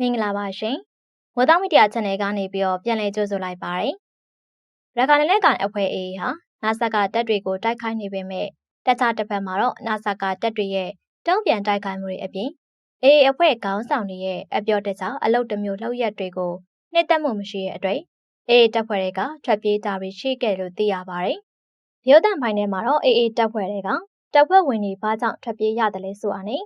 မင်္ဂလာပါရှင်။ဝေသားမီဒီယာ channel ကနေပြီးတော့ပြန်လည်ကြိုဆိုလိုက်ပါရစေ။ရခိုင်နယ်ကန်အဖွဲ့အေဟာနာဆာကတပ်တွေကိုတိုက်ခိုက်နေပေမဲ့တခြားတစ်ဖက်မှာတော့နာဆာကတပ်တွေရဲ့တုံ့ပြန်တိုက်ခိုက်မှုတွေအပြင်အေအဖွဲ့ခေါင်းဆောင်တွေရဲ့အပြောတခြားအလုတ်တစ်မျိုးလှုပ်ရက်တွေကိုနှိမ့်သက်မှုမရှိတဲ့အတွက်အေတပ်ဖွဲ့တွေကထွက်ပြေးတာတွေရှိခဲ့လို့သိရပါတယ်။မြို့တန်ပိုင်းထဲမှာတော့အေတပ်ဖွဲ့တွေကတပ်ဖွဲ့ဝင်တွေဘာကြောင့်ထွက်ပြေးရတယ်လဲဆိုတာနဲ့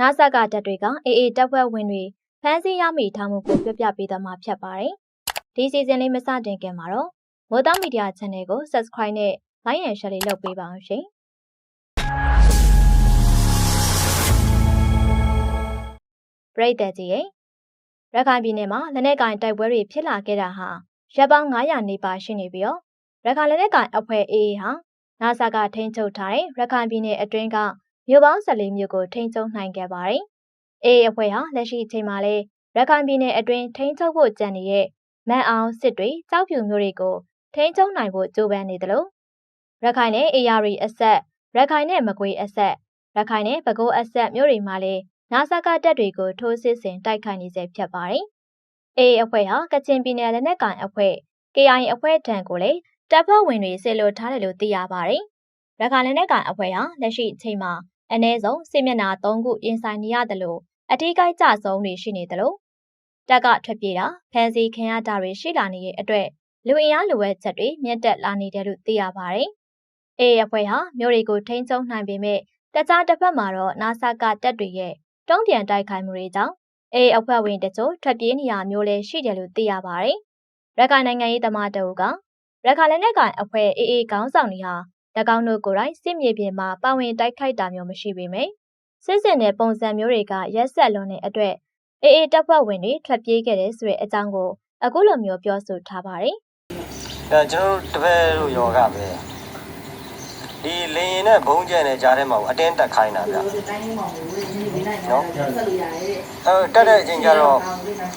နာဆာကတပ်တွေကအေတပ်ဖွဲ့ဝင်တွေ ဖမ်းဆီးရမိထားမှုကိုပြောပြပေးသွားမှာဖြစ်ပါတယ်။ဒီစီဇန်လေးမစတင်ခင်မှာတော့မိုးသားမီဒီယာ channel ကို subscribe နဲ့ like and share လေးလုပ်ပေးပါအောင်ရှင်။ပရိသတ်ကြီးရဲ့ရခိုင်ပြည်နယ်မှာလက်နက်ကင်တိုက်ပွဲတွေဖြစ်လာခဲ့တာဟာရပ်ပေါင်း900နေပါရှိနေပြီးတော့ရခိုင်လက်နက်ကင်အဖွဲ့အေးဟာနာဆာကထိန်းချုပ်ထားတဲ့ရခိုင်ပြည်နယ်အတွင်းကမြို့ပေါင်း14မြို့ကိုထိန်းချုပ်နိုင်ခဲ့ပါတယ်။ အေးအဖွဲ့ဟာလက်ရှိအချိန်မှာလည်းရခိုင်ပြည်နယ်အတွင်းထိန်းချုပ်ဖို့ကြံနေတဲ့မန်အောင်စစ်တွေကြောက်ဖြူမျိုးတွေကိုထိန်းချုပ်နိုင်ဖို့ကြိုးပမ်းနေတယ်လို့ရခိုင်နဲ့အေယာရီအဆက်ရခိုင်နဲ့မကွေးအဆက်ရခိုင်နဲ့ပဲခူးအဆက်မျိုးတွေမှာလည်းနာဆာကတပ်တွေကိုထိုးစစ်ဆင်တိုက်ခိုက်နေစေဖြစ်ပါတယ်။အေးအဖွဲ့ဟာကချင်ပြည်နယ်လက်နက်ကိုင်အဖွဲ့ KI အဖွဲ့ထံကိုလည်းတပ်ဖွဲ့ဝင်တွေဆေလို့ထားတယ်လို့သိရပါတယ်။ရခိုင်လက်နက်ကိုင်အဖွဲ့ဟာလက်ရှိအချိန်မှာအ ਨੇ ဆုံးစစ်မျက်နှာ၃ခုရင်ဆိုင်နေရတယ်လို့ အထီးကိုက်ကြဆုံးတွေရှိနေတယ်လို့တက်ကထွက်ပြေးတာဖန်စီခင်ရတာတွေရှိလာနေတဲ့အတွက်လူအင်အားလိုအပ်ချက်တွေမြင့်တက်လာနေတယ်လို့သိရပါတယ်။အေးအဖွဲ့ဟာမြို့တွေကိုထိန်းချုပ်နိုင်ပေမဲ့တခြားတစ်ဖက်မှာတော့နာဆာကတပ်တွေရဲ့တုံးပြန်တိုက်ခိုက်မှုတွေကြောင့်အေးအဖွဲ့ဝင်တချို့ထွက်ပြေးနေရမျိုးလည်းရှိတယ်လို့သိရပါတယ်။ရခိုင်နိုင်ငံရေးသမားတအုပ်ကရခိုင်လက်နက်ကိုင်အဖွဲ့အေးအေးခေါင်းဆောင်တွေဟာ၎င်းတို့ကိုယ်တိုင်စစ်မြေပြင်မှာပါဝင်တိုက်ခိုက်တာမျိုးမရှိပေမဲ့ စစ်စင်တဲ့ပုံစံမျိုးတွေကရက်ဆက်လွန်တဲ့အတွက်အေးအေးတပ်ဖွဲ့ဝင်တွေထွက်ပြေးခဲ့တဲ့ဆိုတဲ့အကြောင်းကိုအခုလိုမျိုးပြောဆိုထားပါတယ်အဲကျွန်တော်တို့တပည့်တို့ယောဂပဲဒီလင်ရင်နဲ့ဘုံကျဲနဲ့ကြားထဲမှာအတင်းတက်ခိုင်းတာဗျနော်အဲတက်တဲ့အချိန်ကျတော့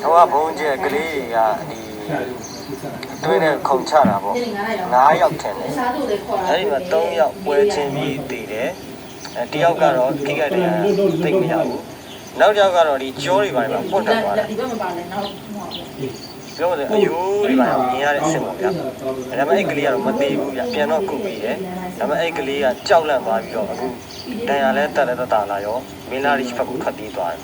ဟိုကဘုံကျဲကလေးတွေကဒီတွင်းနဲ့ခုံချတာပေါ့9ယောက်ထင်တယ်အဲဒီမှာ3ယောက်ပွဲချင်းပြီးတည်တယ်အဲ တယောက်ကတော့ခိကတည်းကသိမရဘူးနောက်တစ်ယောက်ကတော့ဒီကြောတွေပါမှာပွတ်တက်သွားတယ်ဒီဘက်မှာပါလဲနောက်ဟောပြောတယ်အယိုးတွေပါမြင်ရတဲ့အဆင့်ပေါ့ဗျာဒါပေမဲ့အဲ့ကလေးကတော့မသေးဘူးဗျာပြန်တော့ကုပြီးတယ်ဒါပေမဲ့အဲ့ကလေးကကြောက်လန့်သွားပြီးတော့အခုတန်ရလဲတက်လဲတက်တာလာရောမင်းလာရီဘက်ကိုထွက်ပြေးသွားတယ်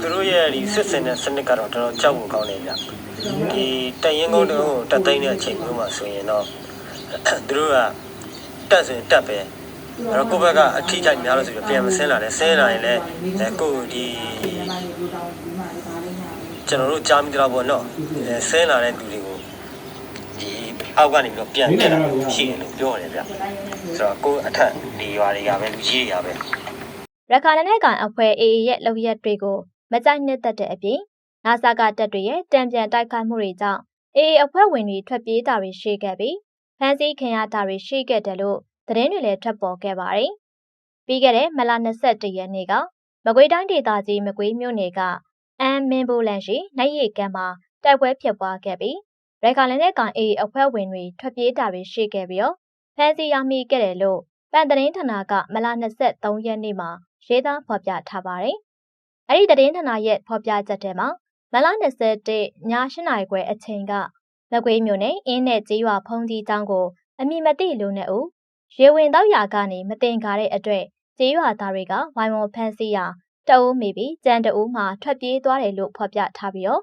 သူတို့ရဲ့ဒီစစ်စင်တဲ့စနစ်ကတော့တော်တော်ကြောက်ဖို့ကောင်းတယ်ဗျာဒီတရင်ကုန်းတို့တက်သိမ်းတဲ့အချိန်မျိုးမှာဆိုရင်တော့သူတို့ကတက်စင်တက်ပဲ အဲ့တော့ကိုယ့်ဘက်ကအထီးထိုက်များလို့ဆိုပြီးပြန်မဆင်းလာတယ်ဆင်းလာရင်လည်းကိုယ်ဒီကျွန်တော်တို့ကြားမိတော့ပေါ့နော်အဲဆင်းလာတဲ့လူတွေကိုဒီအောက်ကနေပြီးတော့ပြန်တက်လာရှိတယ်လို့ပြောရတယ်ဗျဆိုတော့ကိုယ်အထက်ဒီရွာတွေကပဲလူကြီးတွေကပဲ။ရခိုင်လက်နက်ကိုင်အဖွဲ့အေးရဲ့လုပ်ရက်တွေကိုမကြိုက်နှစ်သက်တဲ့အပြင်နာဆာကတပ်တွေရဲ့တံပြန်တိုက်ခိုက်မှုတွေကြောင့်အေးအဖွဲ့ဝင်တွေထွက်ပြေးတာတွေရှိခဲ့ပြီးဖမ်းဆီးခံရတာတွေရှိခဲ့တယ်လို့ သတင်းတွေလည်းထွက်ပေါ်ခဲ့ပါတယ်။ပြီးခဲ့တဲ့မလ21ရက်နေ့ကမကွေးတိုင်းဒေသကြီးမကွေးမြို့နယ်ကအမ်မင်းဘူလန်ရှိနိုင်ရီကမ်းမှာတိုက်ပွဲဖြစ်ပွားခဲ့ပြီးရခိုင်လက်နက်ကိုင်အေးအဖွဲ့ဝင်တွေထွက်ပြေးတာတွေရှိခဲ့ပြီးတော့ဖမ်းဆီးရမိခဲ့တယ်လို့ပန်သတင်းဌာနကမလ23ရက်နေ့မှာရေးသားဖော်ပြထားပါတယ်။အဲ့ဒီသတင်းဌာနရဲ့ဖော်ပြချက်ထဲမှာမလ21ည8နာရီခွဲအချိန်ကမကွေးမြို့နယ်အင်းနဲ့ကျေးရွာဖုံးကြီးတောင်းကိုအမိမသိလူနဲ့ဦး ရေဝင်တော့ရာကနေမတင်ကားတဲ့အတွက်ကျေးရွာသားတွေကဝိုင်းဝန်းဖမ်းဆီးရာတအူးမိပြီးကြံတအူးမှထွက်ပြေးသွားတယ်လို့ဖော်ပြထားပြီးတော့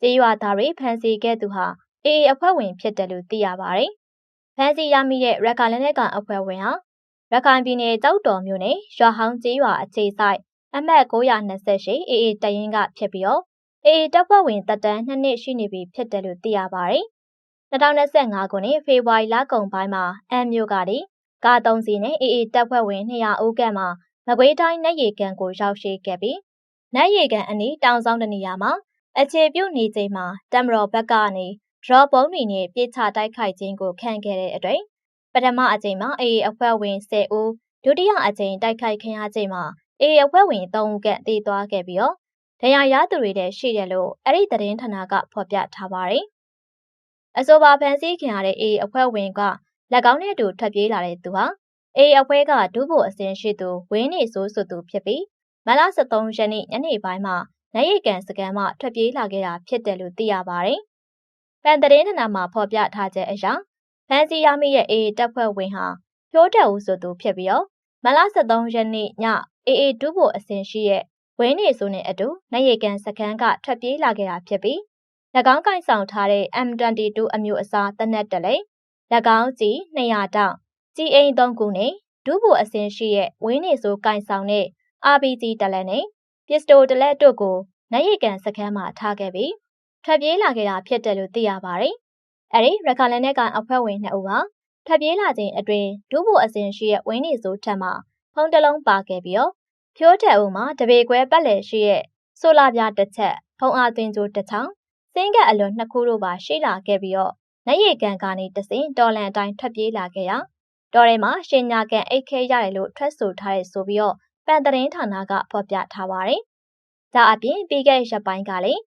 ကျေးရွာသားတွေဖမ်းဆီးခဲ့သူဟာအေအေအဖွဲ့ဝင်ဖြစ်တယ်လို့သိရပါတယ်။ဖမ်းဆီးရမိတဲ့ရခိုင်လက်နက်ကန်အဖွဲ့ဝင်ဟာရခိုင်ပြည်နယ်တောက်တော်မြို့နယ်ရွာဟောင်းကျေးရွာအခြေဆိုင်အမှတ်928အေအေတရင်ကဖြစ်ပြီးတော့အေအေတပ်ဖွဲ့ဝင်တပ်တန်းနှစ်နှစ်ရှိနေပြီဖြစ်တယ်လို့သိရပါတယ်။2025ခုနှစ်ဖေဖော်ဝါရီလကုန်ပိုင်းမှာအမ်မြို့ကဒီ ကား3စီးနဲ့အေအေတပ်ဖွဲ့ဝင်200ဦးခန့်မှာမကွေးတိုင်းနယ်ရီကန်ကိုရောက်ရှိခဲ့ပြီးနယ်ရီကန်အနီးတောင်ဆောင်တနေရာမှာအခြေပြုနေချိန်မှာတမတော်ဘက်ကနေ draw ပုံးတွေနဲ့ပြေးချတိုက်ခိုက်ခြင်းကိုခံခဲ့တဲ့အတွက်ပထမအကြိမ်မှာအေအေအဖွဲ့ဝင်10ဦးဒုတိယအကြိမ်တိုက်ခိုက်ခံရချိန်မှာအေအေအဖွဲ့ဝင်3ဦးကတည်သွားခဲ့ပြီးတော့ဒဏ်ရာရသူတွေလည်းရှိတယ်လို့အဲ့ဒီသတင်းဌာနကဖော်ပြထားပါတယ်။အဆိုပါဖန်ဆီးခံရတဲ့အေအေအဖွဲ့ဝင်က၎ င်းနဲ့အတူထွက်ပြေးလာတဲ့သူဟာအေအေအဖွဲ့ကဒုဗိုလ်အစင်ရှိသူဝင်းနေစိုးဆိုသူဖြစ်ပြီးမလ23ရက်နေ့ညနေပိုင်းမှာနိုင်ရီကန်စကန်မှထွက်ပြေးလာခဲ့တာဖြစ်တယ်လို့သိရပါတယ်။ပန်တရင်ထနာမှာဖော်ပြထားချက်အရဖန်စီရမိရဲ့အေအေတပ်ဖွဲ့ဝင်ဟာဖြိုးတက်ဦးဆိုသူဖြစ်ပြီးတော့မလ73ရက်နေ့ညအေအေတူးဖို့အစဉ်ရှိရဲ့ဝင်းနေဆိုနဲ့အတူနိုင်ရီကန်စကန်ကထွက်ပြေးလာခဲ့တာဖြစ်ပြီး၎င်းကင်ဆောင်ထားတဲ့ M22 အမျိုးအစားတနက်တလေ၎ င်းကြီး200တောင်ကြီးအိမ်3ခုနဲ့ဒူးဖို့အစဉ်ရှိရဲ့ဝင်းနေဆိုကင်ဆောင်တဲ့ RPG တလက်နဲ့ပစ္စတိုတလက်တို့ကိုနိုင်ရီကန်စခန်းမှာထားခဲ့ပြီးထွက်ပြေးလာခဲ့တာဖြစ်တယ်လို့သိရပါတယ်။အဲဒီရခိုင်လက်နက်ကန်အဖွဲ့ဝင်2ဦးဟာထွက်ပြေးလာခြင်းအတွင်းဒူးဖို့အစဉ်ရှိရဲ့ဝင်းနေဆိုထက်မှဖုံးတလုံးပါခဲ့ပြီးတော့ဖြိုးတဲ့ဦးမှာတပေခွဲပတ်လည်ရှိရဲ့ဆိုလာပြားတစ်ချက်ဖုံးအားသွင်းကြိုးတစ်ချောင်းစင်းကပ်အလွန်နှစ်ခုတို့ပါရှိလာခဲ့ပြီးတော့ နိုင်ရီကန်ကနေတစင်တော်လန်အတိုင်းထွက်ပြေးလာခဲ့ရာတော်ထဲမှာရှင်ညာကန်အိတ်ခဲရတယ်လို့ထွက်ဆိုထားတဲ့ဆိုပြီးတော့ပန်တရင်ဌာနကဖော်ပြထားပါတယ်။ဒါအပြင်ပြီးခဲ့တဲ့ရက်ပိုင်းကလည်း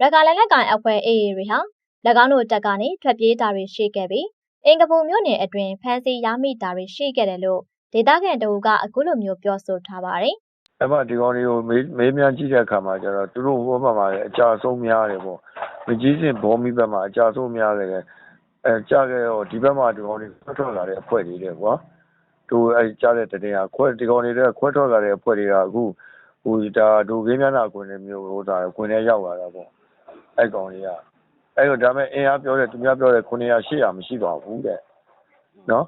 ရကာလက်လက်ကန်အဖွဲ့ AA တွေဟာ၎င်းတို့တပ်ကနေထွက်ပြေးတာတွေရှိခဲ့ပြီးအင်ကပူမြို့နယ်အတွင်းဖမ်းဆီးရမိတာတွေရှိခဲ့တယ်လို့ဒေသခံတို့ကအခုလိုမျိုးပြောဆိုထားပါတယ်။အဲ့မှာဒီကောင်တွေကိုမေးမေးမြန်းကြည့်တဲ့အခါမှာကျတော့သူတို့ဟိုဘက်မှာလည်းအကြဆုံးများတယ်ပေါ့မကြီးစင်ဘောမီဘက်မှာအကြဆုံးများတယ် အဲကြားခဲ့တော့ဒီဘက်မှာဒီကောင်တွေခွဲထွက်လာတဲ့အဖွဲ့တွေတဲ့ကွာသူအဲကြားတဲ့တည်းကခွဲဒီကောင်တွေခွဲထွက်လာတဲ့အဖွဲ့တွေကအခုဟိုဒါဒိုကင်းမျက်နှာကွင်းတွေမျိုးဟိုဒါကွင်းထဲရောက်လာတာပေါ့အဲ့ကောင်တွေကအဲ့တော့ဒါမဲ့အင်အားပြောတဲ့သူများပြောတဲ့900 800မရှိပါဘူးတဲ့နော်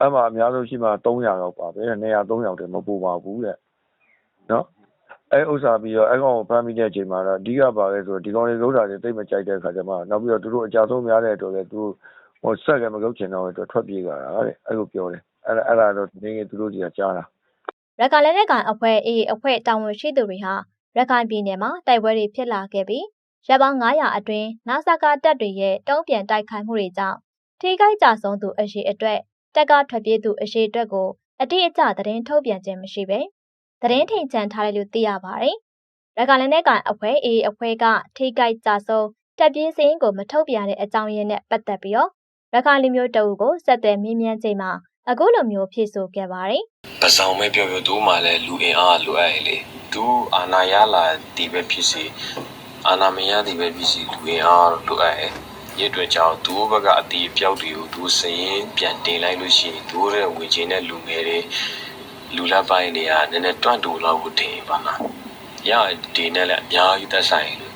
အဲ့မှာအများဆုံးရှိမှ300ရောက်ပါပဲ200 300တည်းမပူပါဘူးတဲ့နော် အဲ့ဥစ္စာပြီးတော့အဲ့ကောင်ကိုဖမ်းမိတဲ့အချိန်မှာတော့အဓိကပါလဲဆိုတော့ဒီကောင်တွေလုံးတာတွေတိတ်မကြိုက်တဲ့ခါကျမှနောက်ပြီးတော့သူတို့အကြဆုံးများတဲ့အတွက်လည်းသူဟိုဆက်ကမကုတ်ချင်တော့အတွက်ထွက်ပြေးကြတာတဲ့အဲ့လိုပြောတယ်အဲ့ဒါအဲ့ဒါတော့ဒီနေ့သူတို့ကြီးကကြားတာရခိုင်လက်နက်ကိုင်အဖွဲ့ AA အဖွဲ့တာဝန်ရှိသူတွေဟာရခိုင်ပြည်နယ်မှာတိုက်ပွဲတွေဖြစ်လာခဲ့ပြီးရပ်ပေါင်း900အတွင်းနာဆာကာတပ်တွေရဲ့တုံးပြန်တိုက်ခိုက်မှုတွေကြောင့်ထိခိုက်ကြဆုံးသူအရှိအတွက်တက်ကထွက်ပြေးသူအရှိအတွက်ကိုအတိအကျသတင်းထုတ်ပြန်ခြင်းမရှိပဲ သတင်းထိန်ချန်ထားတယ်လို့သိရပါတယ်။ရခိုင်လက်နက်ကိုင်အဖွဲ့ AA အဖွဲ့ကထိခိုက်ကြဆုံးတပ်ပြေးစင်းကိုမထုတ်ပြန်တဲ့အကြောင်းရင်းနဲ့ပတ်သက်ပြီးတော့ရခိုင်လူမျိုးတအုပ်ကိုစက်သွယ်မြင်းမြန်းချိန်မှာအခုလိုမျိုးဖြေဆိုခဲ့ပါတယ်။ပစောင်ပဲပြောပြောသူ့မှာလည်းလူအင်အားလိုအပ်ရလေသူအာနာရလာဒီပဲဖြစ်စီအာနာမရဒီပဲဖြစ်စီလူအင်အားလိုအပ်ရရတဲ့ကြောင့်သူ့ဘက်ကအတီးအပြောက်တွေကိုသူစရင်ပြန်တင်လိုက်လို့ရှိရင်သူ့ရဲ့ဝင်ချင်းတဲ့လူငယ်တွေ လူလက်ပိုင်းတွေကနည်းနည်းတွန့်တူလောက်ကိုတင်ပါလားရဒီနဲ့လည်းအများကြီးသက်ဆိုင်လို့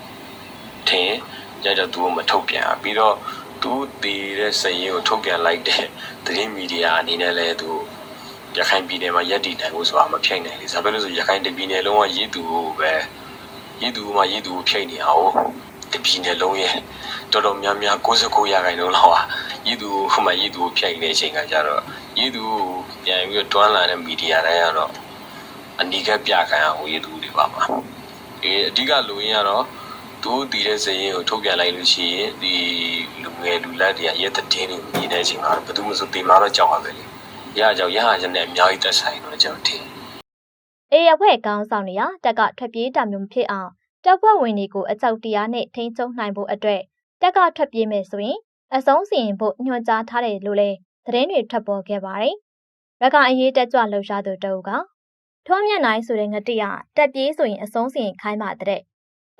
ထင်ကြကြသူ့မထုတ်ပြန်ပြီးတော့သူတည်တဲ့စရင်ကိုထုတ်ပြန်လိုက်တဲ့သတင်းမီဒီယာအနေနဲ့လည်းသူရခိုင်ပြည်နယ်မှာရက်တည်နိုင်ဖို့ဆိုတာမဖြစ်နိုင်လေ။ဒါပဲလို့ဆိုရခိုင်တပြည်နယ်လုံးကရည်သူကိုပဲရည်သူမှရည်သူကိုဖိတ်နေအောင် တပြည်နယ်လုံးရဲ့တော်တော်များများ69ရာခိုင်နှုန်းလောက်ဟာရည်သူဟိုမှာရည်သူကိုဖိတ်နေတဲ့အချိန်ကကြတော့ရည်သူကိုပြန်ပြီးတော့တွန်းလာတဲ့မီဒီယာတိုင်းကတော့အနီးကပ်ပြခံအောင်ရည်သူတွေပါမှာ။အဲအဓိကလူရင်းကတော့သူတည်တဲ့စရင်ကိုထုတ်ပြန်လိုက်လို့ရှိရင်ဒီလူငယ်လူလက်တွေကရက်တဲ့တင်းတွေမြင်တဲ့အချိန်မှာဘယ်သူမှမဆိုတင်လာတော့ကြောက်ပါပဲလေ။ရကြောင်ရဟချက်နဲ့အများကြီးသက်ဆိုင်တော့ကျွန်တော်ထင်အေးအဖွဲ့ကောင်းဆောင်နေရတက်ကထွက်ပြေးတာမျိုးမဖြစ်အောင် တပ်ဖွဲ့ဝင်တွေကိုအကြောက်တရားနဲ့ထိန်းချုပ်နိုင်ဖို့အတွက်တက်ကထွက်ပြေးမယ်ဆိုရင်အဆုံးစီရင်ဖို့ညွှန်ကြားထားတယ်လို့လည်းသတင်းတွေထွက်ပေါ်ခဲ့ပါတယ်။ရခိုင်အရေးတက်ကြွလှုပ်ရှားသူတအုပ်ကထွန်းမြတ်နိုင်ဆိုတဲ့ငတိရတက်ပြေးဆိုရင်အဆုံးစီရင်ခိုင်းပါတဲ့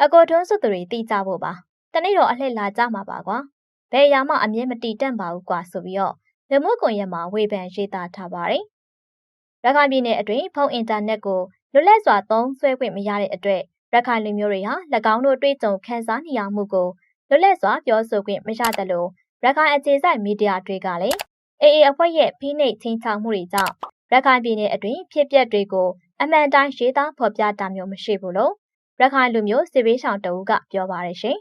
အကိုထွန်းစုသူတွေတီးကြဖို့ပါ။တနေ့တော့အလှည့်လာကြမှာပါကွာ။ဘယ်အရာမှအမြဲမတီတန့်ပါဘူးကွာဆိုပြီးတော့လူမှုကွန်ရက်မှာဝေဖန်ရေးသားထားပါတယ်။ရခိုင်ပြည်နယ်အတွင်းဖုန်းအင်တာနက်ကိုလွတ်လပ်စွာသုံးစွဲခွင့်မရတဲ့အတွက် ရခိုင်လူမျိုးတွေဟာ၎င်းတို့တွေ့ကြုံခံစားနေရမှုကိုလွတ်လပ်စွာပြောဆိုခွင့်မရသလိုရခိုင်အခြေစိုက်မီဒီယာတွေကလည်းအေအေအဖွဲ့ရဲ့ဖိနှိပ်ချင်းချောက်မှုတွေကြောင့်ရခိုင်ပြည်နယ်အတွင်းဖြစ်ပျက်တွေကိုအမှန်တိုင်းရေးသားဖော်ပြတာမျိုးမရှိဘူးလို့ရခိုင်လူမျိုးစစ်ဘေးရှောင်တအူးကပြောပါတယ်ရှင်